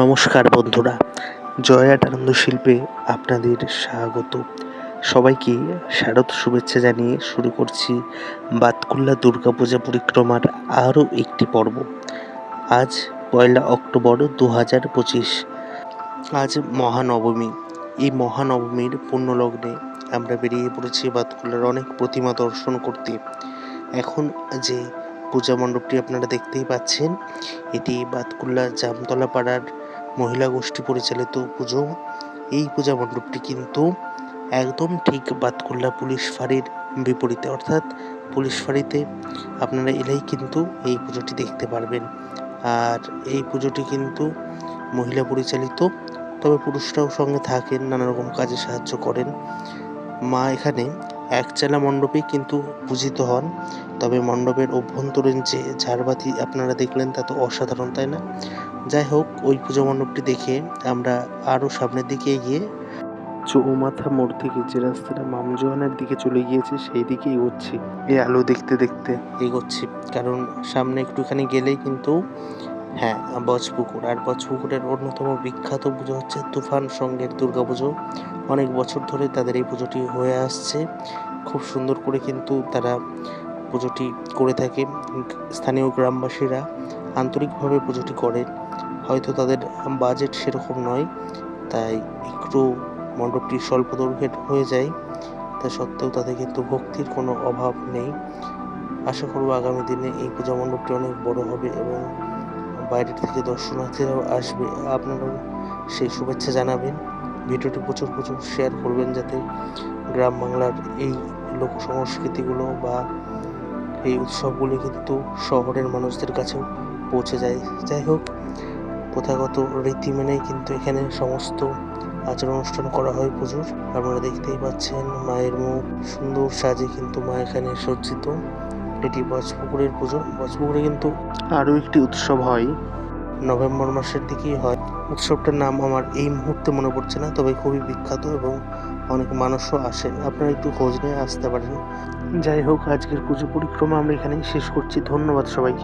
নমস্কার বন্ধুরা, জয়াট আনন্দ শিল্পে আপনাদের স্বাগত। সবাইকে শারদ শুভেচ্ছা জানিয়ে শুরু করছি বাতকুল্লা দুর্গাপূজা পরিক্রমার আরও একটি পর্ব। আজ পয়লা অক্টোবর দু হাজার পঁচিশ। আজ মহানবমী। এই মহানবমীর পুণ্যলগ্নে আমরা বেরিয়ে পড়েছি বাতকুল্লার অনেক প্রতিমা দর্শন করতে। এখন যে পূজা মণ্ডপটি আপনারা দেখতেই পাচ্ছেন, এটি বাতকুল্লা জামতলা পাড়ার মহিলা গোষ্ঠী পরিচালিত পুজো। এই পূজা মণ্ডপটি কিন্তু একদম ঠিক বাতকুল্লা পুলিশ ফাঁড়ির বিপরীতে। অর্থাৎ পুলিশ ফাঁড়িতে আপনারা এলেই কিন্তু এই পুজোটি দেখতে পারবেন। আর এই পুজোটি কিন্তু মহিলা পরিচালিত, তবে পুরুষরাও সঙ্গে থাকেন নানা রকম কাজে সাহায্য করেন। মা এখানে একচালা মণ্ডপে কিন্তু পূজিত হন। তবে মণ্ডপের অভ্যন্তরীণ যে ঝাড়বাতি আপনারা দেখলেন তা তো অসাধারণ, তাই না? যাই হোক, ওই পুজো মণ্ডপটি দেখে আমরা আরও সামনের দিকে এগিয়ে চৌমাথা মোড় থেকে যে রাস্তাটা মামজোয়ানের দিকে চলে গিয়েছে, সেই দিকে এগোচ্ছি এই আলো দেখতে দেখতে এগোচ্ছি। কারণ সামনে একটুখানি গেলেই কিন্তু হ্যাঁ বজপুকুর আর বজপুকুরের অন্যতম বিখ্যাত পুজো হচ্ছে তুফান সঙ্গের দুর্গাপুজো অনেক বছর ধরে তাদের এই পুজোটি হয়ে আসছে। খুব সুন্দর করে কিন্তু তারা পুজোটি করে থাকে। স্থানীয় গ্রামবাসীরা আন্তরিকভাবে পুজোটি করেন। হয়তো তাদের বাজেট সেরকম নয়, তাই একটু মণ্ডপটি স্বল্প দৈর্ঘ্যের হয়ে যায়। তা সত্ত্বেও তাদের কিন্তু ভক্তির কোনো অভাব নেই। আশা করব আগামী দিনে এই পূজা মণ্ডপটি অনেক বড় হবে এবং বাইরের থেকে দর্শনার্থীরাও আসবে। আপনারাও সেই শুভেচ্ছা জানাবেন। ভিডিওটি প্রচুর প্রচুর শেয়ার করবেন যাতে গ্রাম বাংলার এই লোক সংস্কৃতিগুলো বা এই উৎসবগুলি কিন্তু শহরের মানুষদের কাছেও পৌঁছে যায়। যাই হোক, প্রথাগত রীতি মেনেই কিন্তু এখানে সমস্ত আচার অনুষ্ঠান করা হয় পুজোর। আপনারা দেখতেই পাচ্ছেন, মায়ের মুখ সুন্দর সাজে কিন্তু মা এখানে সজ্জিত। এটি বজপুকুরের পুজো। বজপুকুরে কিন্তু আরও একটি উৎসব হয়। নভেম্বর মাসের দিকেই হয়। উৎসবটার নাম আমার এই মুহূর্তে মনে পড়ছে না তবে খুবই বিখ্যাত এবং অনেক মানুষও আসে। আপনারা একটু খোঁজ নিয়ে আসতে পারেন। যাই হোক আজকের পুজো পরিক্রমা আমরা এখানেই শেষ করছি। ধন্যবাদ সবাইকে।